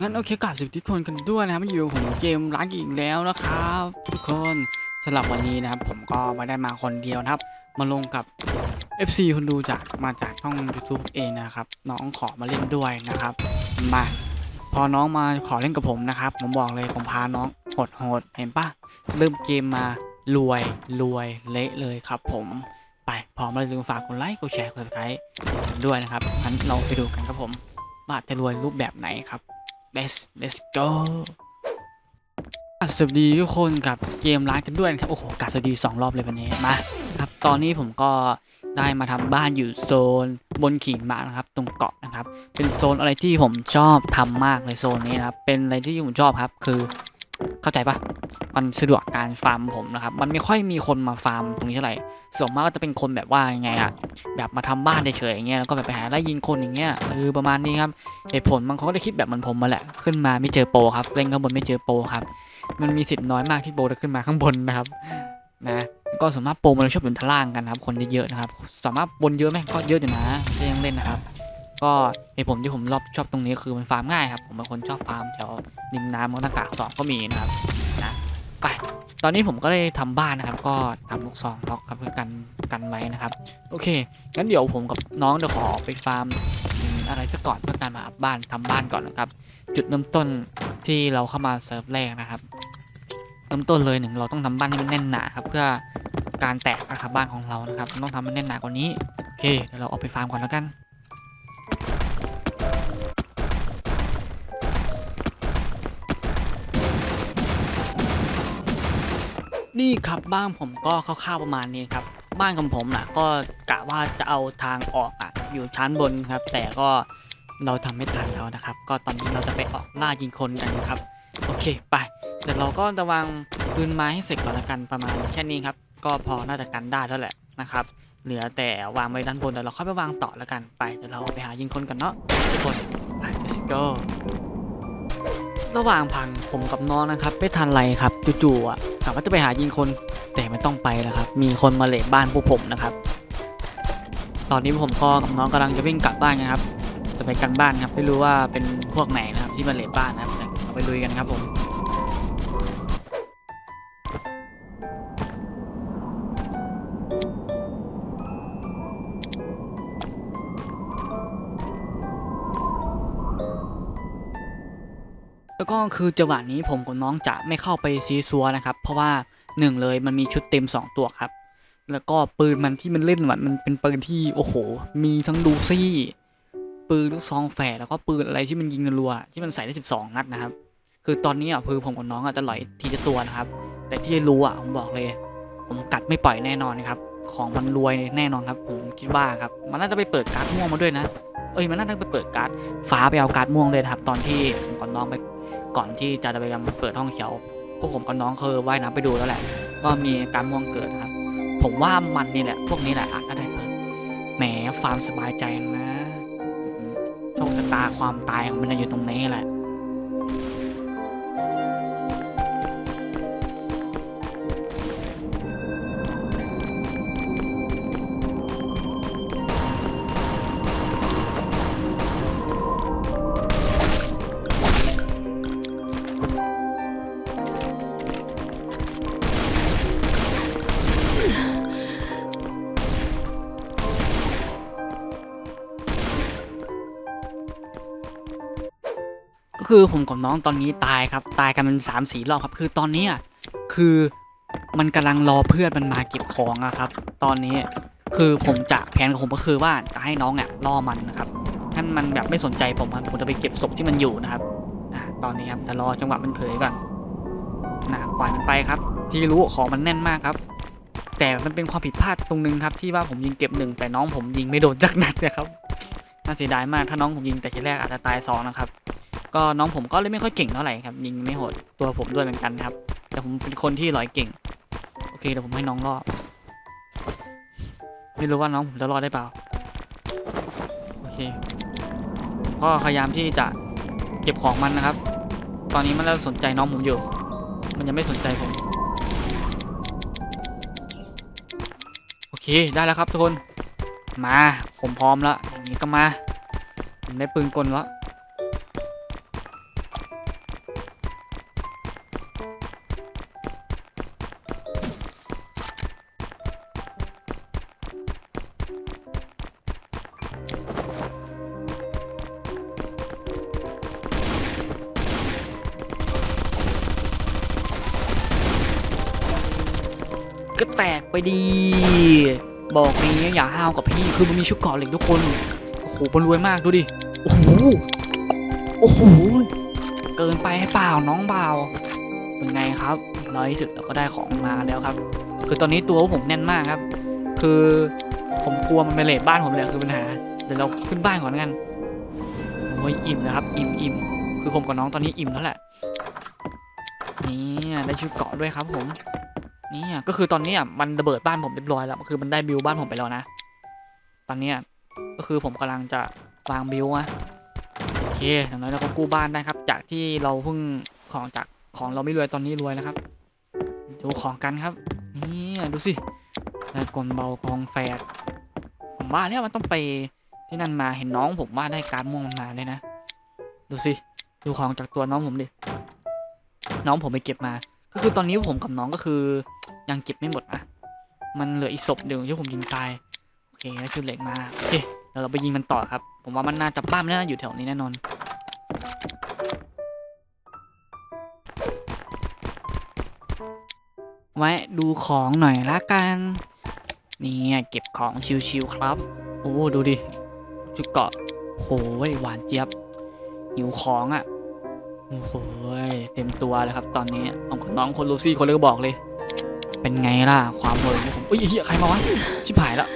งั้นโอเคกราบสวัสดีทุกคนกันด้วยนะครับมาอยู่ผมเกมรักอีกแล้วนะครับ ทุกคนสำหรับวันนี้นะครับ ผมก็ไม่ได้มาคนเดียวนะครับ มาลงกับ FC คนดูจากมาจากช่อง YouTube เองนะครับ น้องขอมาเล่นด้วยนะครับ มาพอน้องมาขอเล่นกับผมนะครับ ผมบอกเลยผมพาน้องโหดโหดๆเห็นปะเริ่มเกมมารวยรวยเละเลยครับผมไปพร้อมแล้วอย่าลืมฝากกดไลค์กดแชร์กดติดด้วยนะครับงั้นเราไปดูกันครับผมว่าจะรวยรูปแบบไหนครับ let's let's go สวัสดีทุกคนกับเกมร้านกันด้วยครับโอ้โหกาสวัสดี 2 รอบเลยวันนี้มาครับตอนนี้ผมก็ได้มาทำบ้านอยู่โซนบนขีมานะครับ ตรงเกาะนะครับ เป็นโซนอะไรที่ผมชอบทำมากเลยโซนนี้นะครับเป็นอะไรที่ผมชอบครับคือเข้าใจปะ มันสะดวกการฟาร์มผมนะครับ มันไม่ค่อยมีคนมาฟาร์มตรงนี้เท่าไหร่ ส่วนมากก็จะเป็นคนแบบว่ายังไงอะแบบมาทำบ้านเฉยๆอย่างเงี้ย แล้วก็แบบไปหาไล่ยิงคนอย่างเงี้ย เออประมาณนี้ครับ เหตุผลบางคนก็ได้คิดแบบเหมือนผมมาแหละ ขึ้นมาไม่เจอโปรครับ เล่นข้างบนไม่เจอโปรครับ มันมีสิทธิ์น้อยมากที่โปรจะขึ้นมาข้างบนนะครับ นะก็สามารถโปรมันชอบอยู่ทางล่างกันครับ คนเยอะๆนะครับ สามารถบนเยอะไหมก็เยอะอยู่นะจะยังเล่นนะครับ ก็เหตุผลที่ผมรอบชอบตรงนี้คือมันฟาร์มง่ายครับ ผมเป็นคนชอบฟาร์มแถวริมน้ำมอหน้ากากสองก็มีนะครับ ไปตอนนี้ผมก็ได้ทำบ้านนะครับ ก็ทำลูกซองล็อกครับเพื่อกันกันไว้นะครับ โอเคงั้นเดี๋ยวผมกับน้องเดี๋ยวขอไปฟาร์มอะไรสักก่อนเพื่อการมาอัพบ้านทำบ้านก่อนนะครับ จุดเริ่มต้นที่เราเข้ามาเซิร์ฟแรกนะครับเริ่มต้นเลยหนึ่งเราต้องทำบ้านให้มันแน่นหนาครับเพื่อการแตกนะครับบ้านของเรานะครับ ต้องทำมันแน่นหนากว่านี้โอเคเดี๋ยวเราเอาไปฟาร์มก่อนแล้วกัน นี่ครับบ้านผมก็คร่าวๆประมาณนี้ครับ บ้านของผมนะก็กะว่าจะเอาทางออกอะอยู่ชั้นบนครับ แต่ก็เราทำไม่ทันแล้วนะครับ ก็ตอนนี้เราจะไปออกล่ายิงคนกันนะครับโอเคไปเดี๋ยวเราก็จะวางพื้นไม้ให้เสร็จก่อนละกันประมาณแค่นี้ครับ ก็พอน่าจะกันได้แล้วแหละนะครับ เหลือแต่วางไว้ด้านบนเดี๋ยวเราค่อยไปวางต่อแล้วกันไปเดี๋ยวเราไปหายิงคนกันเนาะทุกคนไป let's go ระหว่างพังผมกับน้องนะครับไม่ทันไรครับจู่ๆอะ กะว่าจะไปหายิงคนแต่ไม่ต้องไปแล้วครับ มีคนมาเลดบ้านพวกผมนะครับ ตอนนี้ผมก็กับน้องกำลังจะวิ่งกลับบ้านนะครับ จะไปกันบ้านครับ ไม่รู้ว่าเป็นพวกไหนนะครับที่มาเลดบ้านนะครับเดี๋ยวเราไปลุยกันครับผม แล้วก็คือจังหวะนี้ผมกับน้องจะไม่เข้าไปซีซัวนะครับ เพราะว่าหนึ่งเลยมันมีชุดเต็ม 2 ตัวครับ แล้วก็ปืนมันที่มันเล่นมันมันเป็นปืนที่โอ้โห มีทั้งดูซี่ ปืนลูกซองแฝดแล้วก็ปืนอะไรที่มันยิงรัวที่มันใส่ได้ 12 นัดนะครับ คือตอนนี้อะคือผมกับน้องอาจจะหลอยทีละตัวนะครับ แต่ที่รู้อะผมบอกเลย ผมกัดไม่ปล่อยแน่นอนครับ ของมันรวยแน่นอนครับ ผมคิดว่าครับ มันน่าจะไปเปิดการ์ดม่วงมาด้วยนะ เอ้ยมันน่าจะไปเปิดการ์ดฟ้าไปเอาการ์ดม่วงเลยครับ ตอนที่ผมกับน้องไป ก่อนที่จะไปยังเปิดห้องเขียวพวกผมกับน้องเคยว่ายน้ำไปดูแล้วแหละว่ามีการม่วงเกิดครับ ผมว่ามันนี่แหละ พวกนี้แหละอาจจะได้เปิดแหมฟาร์มสบายใจนะโชคชะตาความตายของมันอยู่ตรงนี้แหละ คือผมกับน้องตอนนี้ตายครับ ตายกันเป็นสามสี่รอบครับ คือตอนนี้คือมันกำลังรอเพื่อนมันมาเก็บของอะครับ ตอนนี้คือผมจะแผนของผมก็คือว่าจะให้น้องอะล่อมันนะครับถ้ามันแบบไม่สนใจผมอะผมจะไปเก็บศพที่มันอยู่นะครับอะตอนนี้ครับแต่รอจังหวะมันเผยก่อนนะปล่อยมันไปครับ ที่รู้ของมันแน่นมากครับ แต่มันเป็นความผิดพลาดตรงนึงครับ ที่ว่าผมยิงเก็บหนึ่งแต่น้องผมยิงไม่โดนจักนัดนะครับน่าเสียดายมากถ้าน้องผมยิงแต่ทีแรกอาจจะตายสองนะครับ ก็น้องผมก็เลยไม่ค่อยเก่งเท่าไหร่ครับยิงไม่โหดตัวผมด้วยเหมือนกันครับ แต่ผมเป็นคนที่ลอยเก่ง โอเคเดี๋ยวผมให้น้องรอดไม่รู้ว่าน้องผมจะรอดได้เปล่าโอเคก็พยายามที่จะเก็บของมันนะครับ ตอนนี้มันเริ่มสนใจน้องผมอยู่ มันยังไม่สนใจผมโอเคได้แล้วครับทุกคนมาผมพร้อมแล้วอย่างนี้ก็มา ผมได้ปืนกลแล้ว ก็แตกไปดี บอกนี้อย่าห้าวกับพี่คือมันมีชุดเกาะเหล็กทุกคน โอ้โหมันรวยมากดูดิ โอ้โห โอ้โห เกินไปให้เปล่าน้องเบาเป็นไงครับน้อยที่สุดเราก็ได้ของมาแล้วครับ คือตอนนี้ตัวผมแน่นมากครับ คือผมกลัวมันไปเลทบ้านผมเลยคือปัญหา เดี๋ยวเราขึ้นบ้านก่อนกันโอ้ยอิ่มนะครับ อิ่มอิ่มคือผมกับน้องตอนนี้อิ่มแล้วแหละนี่ได้ชุดเกาะด้วยครับผม นี่ก็คือตอนนี้อะมันระเบิดบ้านผมเรียบร้อยแล้วคือมันได้บิวบ้านผมไปแล้วนะ ตอนนี้ก็คือผมกำลังจะวางบิวอะโอเคอย่างน้อยเราก็กู้บ้านได้ครับ จากที่เราเพิ่งของจากของเราไม่รวยตอนนี้รวยแล้วครับ ดูของกันครับนี่ดูสิได้กลเบากองแฝดผมว่าเนี่ยมันต้องไปที่นั่นมาเห็นน้องผมว่าได้การม่วงมาเลยนะ ดูสิดูของจากตัวน้องผมดิน้องผมไปเก็บมา ก็คือตอนนี้ผมกับน้องก็คือ ยังเก็บไม่หมดอะมันเหลืออีกศพเดียวที่ผมยิงตายโอเคได้วชุดเหล็กมาโอเคเดี๋ยวเราไปยิงมันต่อครับ ผมว่ามันน่าจะบ้ามันน่าอยู่แถวนี้แน่นอนไว้ดูของหน่อยละกันนี่เก็บของชิวๆครับ โอ้ดูดิจุดเกาะโหยหวานเจี๊ยบหิวของอะโอ้โหยเต็มตัวเลยครับ ตอนนี้ผมกับน้องคนลูซี่คนเลยก็บอกเลย เป็นไงล่ะ ความเวอร์ของผมเอ้ยเฮียใครมาวะ ชิบหายแล้ว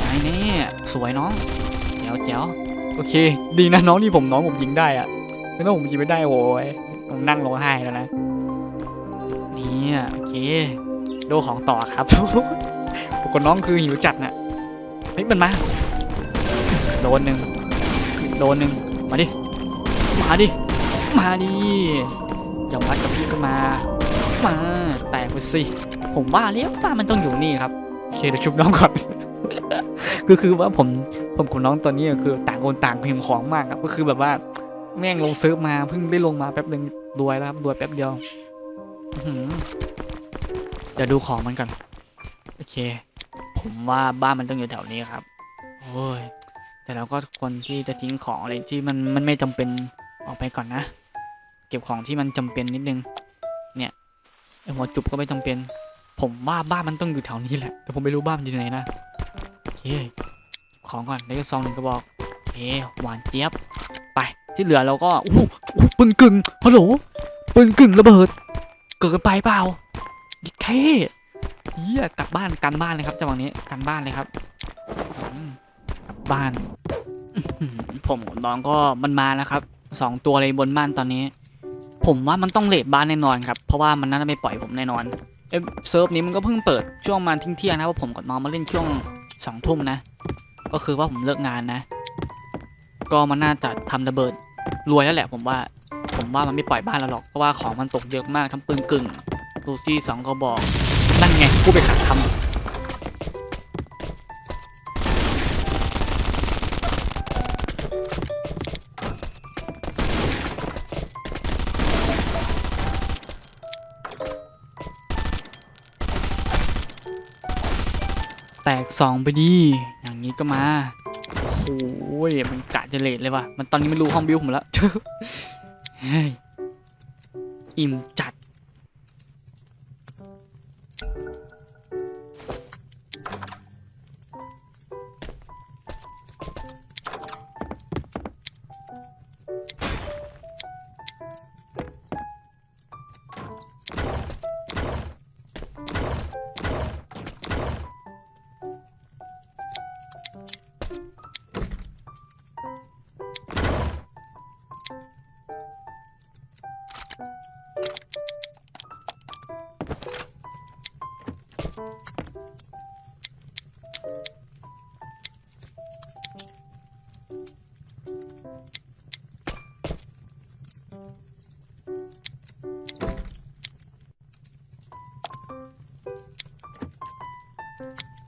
ไงเนี่สวยน้องแจ๋วแจ๋วโอเค ดีนะน้องที่ผมน้องผมยิงได้อะไม่ต้องผมยิงไม่ได้โว้ยผมนั่งร้องไห้แล้วนะนี่โอเคดูของต่อครับปรากฏน้องคือหิวจัดน่ะเฮ้ยมันมาโดนหนึ่งโดนหนึ่งมาดิ มาดิ มาดิจะวัดกับพี่ก็มา มาแตกไปสิผมว่าเลี้ยวป้ามันต้องอยู่นี่ครับโอเคเดี๋ยวชุบน้องก่อนก็คือว่าผมผมกับน้องตอนนี้คือต่างคนต่างพิมพ์ของมากครับก็คือแบบว่าแม่งลงเซิร์ฟมาเพิ่งได้ลงมาแป๊บหนึ่งรวยแล้วครับรวยแป๊บเดียวเดี๋ยวดูของมันก่อนโอเค ผมว่าบ้านมันต้องอยู่แถวนี้ครับโอ้ยแต่เราก็ควรที่จะทิ้งของอะไรที่มันมันไม่จำเป็นออกไปก่อนนะ เก็บของที่มันจำเป็นนิดนึง เนี่ย ไอหัวจุบก็ไม่จำเป็น ผมว่าบ้านมันต้องอยู่แถวนี้แหละ แต่ผมไม่รู้บ้านมันอยู่ไหนนะโอเคของก่อนได้วก็ซองหนึ่งกระบอกโอหวานเจี๊ยบ ไปที่เหลือเราก็อู้หูอู้หูปืนกึ่งฮัลโหลปืนกึ่งระเบิด เกิดไปเปล่าดิเคเยี่ยกลับบ้านกันบ้านเลยครับจังหวะนี้กันบ้านเลยครับกลับบ้าน ผมน้องก็มันมาแล้วครับสองตัวเลยบนบ้านตอนนี้ ผมว่ามันต้องเลทบ้านแน่นอนครับ เพราะว่ามันน่าจะไม่ปล่อยผมแน่นอนเอเซิร์ฟนี้มันก็เพิ่งเปิดช่วงมาทิ้งเที่ยงนะว่าผมกับน้องมาเล่นช่วงสองทุ่มนะ ก็คือว่าผมเลิกงานนะ ก็มันน่าจะทำระเบิดรวยแล้วแหละ ผมว่า ผมว่ามันไม่ปล่อยบ้านเราหรอก เพราะว่าของมันตกเยอะมากทั้งปืนกึ่งลูซี่สองกระบอก นั่นไงกูไปขัดคำ แตกสองไปดีอย่างนี้ก็มาโอ้ยมันกะจะเลทเลยว่ะมันตอนนี้ไม่รู้ห้องบิวผมแล้วเฮ้ยอิ่มจัด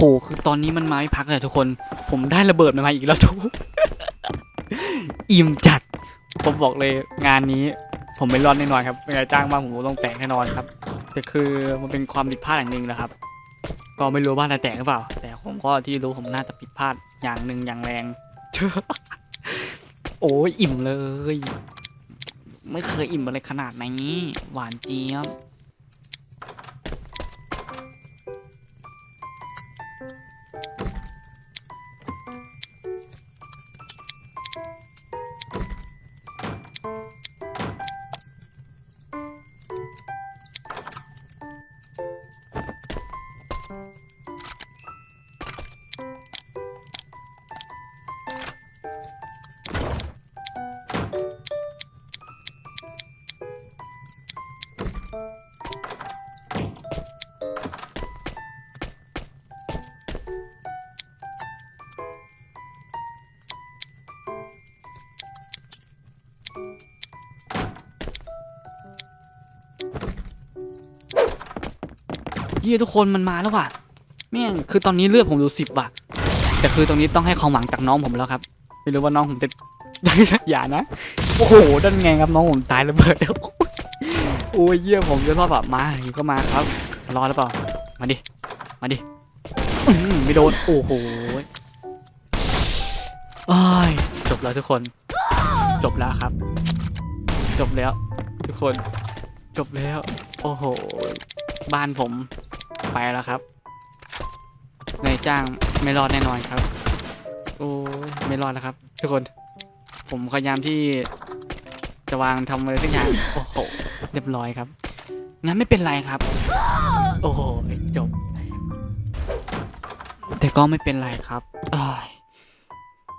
หคือตอนนี้มันมาไม่พักเลยทุกคน ผมได้ระเบิดมาอีกแล้วทุกอิ่มจัด ผมบอกเลยงานนี้ ผมไม่รอดแน่นอนครับเป็นไงจ้างมาผมก็ต้องแตกแน่นอนครับ แต่คือมันเป็นความผิดพลาดอย่างหนึ่งนะครับ ก็ไม่รู้ว่าจะแตกหรือเปล่า แต่ผมก็ที่รู้ผมน่าจะผิดพลาดอย่างหนึ่งอย่างแรงโอ้ยอิ่มเลย ไม่เคยอิ่มอะไรขนาดนี้ หวานเจี๊ยบ เยี่ยทุกคนมันมาแล้วว่ะแม่งคือตอนนี้เลือดผมดูสิบว่ะ แต่คือตรงนี้ต้องให้ความหวังจากน้องผมแล้วครับ ไม่รู้ว่าน้องผมจะ อย่านะ โอ้โหดันไงครับน้องผมตายระเบิดแล้วโอ้ยเยี่ยผมจะรอดแบบมาอยู่ก็มาครับรอแล้วเปล่ามาดิมาดิไม่โดนโอ้โหยจบแล้วทุกคน จบแล้วครับ จบแล้ว ทุกคน จบแล้ว โอ้โห บ้านผม ไปแล้วครับนายจ้างไม่รอดแน่นอนครับ โอ้ยไม่รอดแล้วครับ ทุกคน ผมพยายามที่จะวางทำอะไรสักอย่างโอ้โหเรียบร้อยครับ งั้นไม่เป็นไรครับ โอ้โหจบ แต่ก็ไม่เป็นไรครับ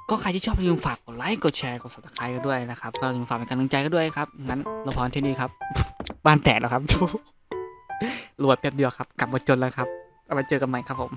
ก็ใครที่ชอบอย่าลืมฝากกดไลค์กดแชร์กด subscribe กันด้วยนะครับก็อย่าลืมฝากเป็นกำลังใจกันด้วยครับงั้นเราพร้อมที่นี่ครับ บ้านแตกแล้วครับ รวยแป๊บเดียวครับ กลับมาจนแล้วครับเอาไปเจอกันใหม่ครับผม